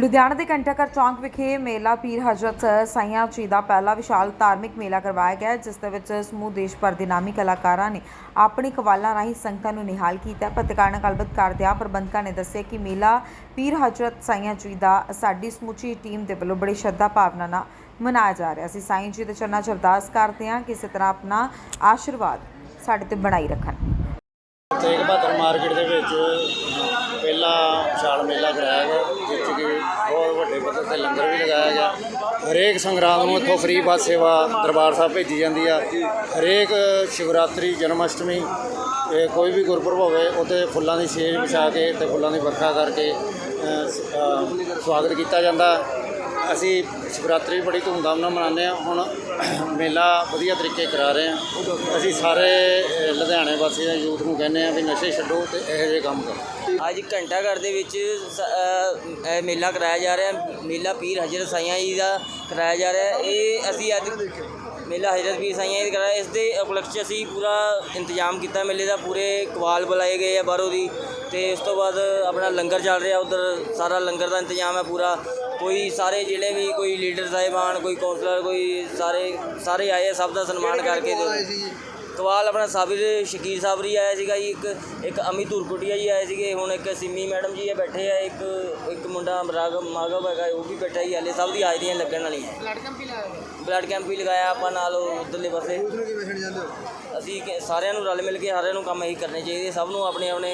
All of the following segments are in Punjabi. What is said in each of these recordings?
ਲੁਧਿਆਣਾ ਦੇ ਘੰਟਾਘਰ ਚੌਂਕ ਵਿਖੇ ਮੇਲਾ ਪੀਰ ਹਜ਼ਰਤ ਸਾਈਆਂ ਜੀ ਦਾ ਪਹਿਲਾ ਵਿਸ਼ਾਲ ਧਾਰਮਿਕ ਮੇਲਾ ਕਰਵਾਇਆ ਗਿਆ ਜਿਸ ਦੇ ਵਿੱਚ ਸਮੂਹ ਦੇਸ਼ ਭਰ ਦੇ ਨਾਮੀ ਕਲਾਕਾਰਾਂ ਨੇ ਆਪਣੀ ਕਵਾਲਾਂ ਰਾਹੀਂ ਸੰਗਤਾਂ ਨੂੰ ਨਿਹਾਲ ਕੀਤਾ ਪੱਤਰਕਾਰ ਨਾਲ ਗੱਲਬਾਤ ਕਰਦਿਆਂ ਪ੍ਰਬੰਧਕਾਂ ਨੇ ਦੱਸਿਆ ਕਿ ਮੇਲਾ ਪੀਰ ਹਜ਼ਰਤ ਸਾਈਆਂ ਜੀ ਦਾ ਸਾਡੀ ਸਮੁੱਚੀ ਟੀਮ ਦੇ ਵੱਲੋਂ ਬੜੀ ਸ਼ਰਧਾ ਭਾਵਨਾ ਨਾਲ ਮਨਾਇਆ ਜਾ ਰਿਹਾ ਸੀ। ਸਾਈਂ ਜੀ ਦੇ ਚਰਨਾਂ 'ਚ ਅਰਦਾਸ ਕਰਦੇ ਹਾਂ ਕਿ ਇਸੇ ਤਰ੍ਹਾਂ ਆਪਣਾ ਆਸ਼ੀਰਵਾਦ ਸਾਡੇ ਤੇ ਬਣਾਈ ਰੱਖਣ। ਤੇਗ ਬਹਾਦਰ ਮਾਰਕੀਟ ਦੇ ਵਿੱਚ ਪਹਿਲਾ ਵਿਸ਼ਾਲ ਮੇਲਾ ਕਰਾਇਆ ਗਿਆ ਜਿਸ 'ਚ ਕਿ ਪੱਧਰ ਤੇ ਲੰਗਰ ਵੀ ਲਗਾਇਆ ਗਿਆ। ਹਰੇਕ ਸੰਗਰਾਂਦ ਨੂੰ ਇੱਥੋਂ ਫ੍ਰੀ ਬੱਸ ਸੇਵਾ ਦਰਬਾਰ ਸਾਹਿਬ ਭੇਜੀ ਜਾਂਦੀ ਆ। ਹਰੇਕ ਸ਼ਿਵਰਾਤਰੀ ਜਨਮ ਅਸ਼ਟਮੀ ਇਹ ਕੋਈ ਵੀ ਗੁਰਪੁਰਬ ਹੋਵੇ, ਉੱਥੇ ਫੁੱਲਾਂ ਦੀ ਸੇਜ ਵਿਛਾ ਕੇ ਤੇ ਫੁੱਲਾਂ ਦੀ ਵਰਖਾ ਕਰਕੇ ਸਵਾਗਤ ਕੀਤਾ ਜਾਂਦਾ। ਅਸੀਂ ਸ਼ਿਵਰਾਤਰੀ ਵੀ ਬੜੀ ਧੂਮਧਾਮ ਨਾਲ ਮਨਾਉਂਦੇ ਹਾਂ। ਹੁਣ ਮੇਲਾ ਵਧੀਆ ਤਰੀਕੇ ਕਰਾ ਰਹੇ ਹਾਂ। ਅਸੀਂ ਸਾਰੇ ਲੁਧਿਆਣੇ ਵਾਸੀ ਵਾਸੀਆਂ ਯੂਥ ਨੂੰ ਕਹਿੰਦੇ ਹਾਂ ਵੀ ਨਸ਼ੇ ਛੱਡੋ ਤੇ ਇਹੋ ਜਿਹੇ ਕੰਮ ਕਰੋ। ਅੱਜ ਘੰਟਾ ਘਰ ਦੇ ਵਿੱਚ ਮੇਲਾ ਕਰਾਇਆ ਜਾ ਰਿਹਾ। ਮੇਲਾ ਪੀਰ ਹਜ਼ਰਤ ਸਾਈਆਂ ਜੀ ਦਾ ਕਰਾਇਆ ਜਾ ਰਿਹਾ। ਇਹ ਅਸੀਂ ਅੱਜ ਮੇਲਾ ਹਜ਼ਰਤ ਪੀਰ ਸਾਈਆਂ ਜੀ ਕਰਾਇਆ। ਇਸ ਦੇ ਉਪਲਕਸ਼ ਅਸੀਂ ਪੂਰਾ ਇੰਤਜ਼ਾਮ ਕੀਤਾ। ਮੇਲੇ ਦਾ ਪੂਰੇ ਕਵਾਲ ਬੁਲਾਏ ਗਏ ਆ ਬਾਹਰੋਂ ਦੀ। ਤੇ ਉਸ ਤੋਂ ਬਾਅਦ ਆਪਣਾ ਲੰਗਰ ਚੱਲ ਰਿਹਾ ਉਧਰ ਸਾਰਾ ਲੰਗਰ ਦਾ ਇੰਤਜ਼ਾਮ ਹੈ ਪੂਰਾ। ਕੋਈ ਸਾਰੇ ਜਿਹੜੇ ਵੀ ਕੋਈ ਲੀਡਰ ਸਾਹਿਬਾਨ ਕੋਈ ਕੌਂਸਲਰ ਕੋਈ ਸਾਰੇ ਸਾਰੇ ਆਏ ਆ, ਸਭ ਦਾ ਸਨਮਾਨ ਕਰਕੇ ਕਵਾਲ ਆਪਣਾ ਸਾਬਿਰ ਸ਼ਕੀਰ ਸਾਬਰੀ ਆਇਆ ਸੀਗਾ ਜੀ ਇੱਕ ਇੱਕ ਅਮਿਤ ਧੁਰਕੁਟੀਆ ਜੀ ਆਏ ਸੀਗੇ ਹੁਣ ਇੱਕ ਸਿੰਮੀ ਮੈਡਮ ਜੀ ਇਹ ਬੈਠੇ ਆ ਇੱਕ ਇੱਕ ਮੁੰਡਾ ਰਾਗਵ ਮਾਗਵ ਹੈਗਾ ਉਹ ਵੀ ਬੈਠਾ ਜੀ ਹਲੇ ਸਭ ਦੀ ਹਾਜ਼ਰੀਆਂ ਲੱਗਣ ਵਾਲੀਆਂ। ਬਲੱਡ ਕੈਂਪ ਵੀ ਲਗਾਇਆ ਬਲੱਡ ਕੈਂਪ ਵੀ ਲਗਾਇਆ ਆਪਾਂ ਨਾਲ ਉਹ ਉਧਰਲੇ ਪਾਸੇ। ਅਸੀਂ ਕਿ- ਸਾਰਿਆਂ ਨੂੰ ਰਲ ਮਿਲ ਕੇ ਸਾਰਿਆਂ ਨੂੰ ਕੰਮ ਇਹੀ ਕਰਨੇ ਚਾਹੀਦੇ ਸਭ ਨੂੰ ਆਪਣੇ ਆਪਣੇ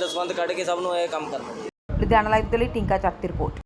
ਦਸਵੰਦ ਕੱਢ ਕੇ ਸਭ ਨੂੰ ਇਹ ਕੰਮ ਕਰਨਾ। ਲੁਧਿਆਣਾ ਲਾਈਵ ਦੇ ਲਈ ਟਿੰਕਾ ਚੱਕ ਦੀ ਰਿਪੋਰਟ।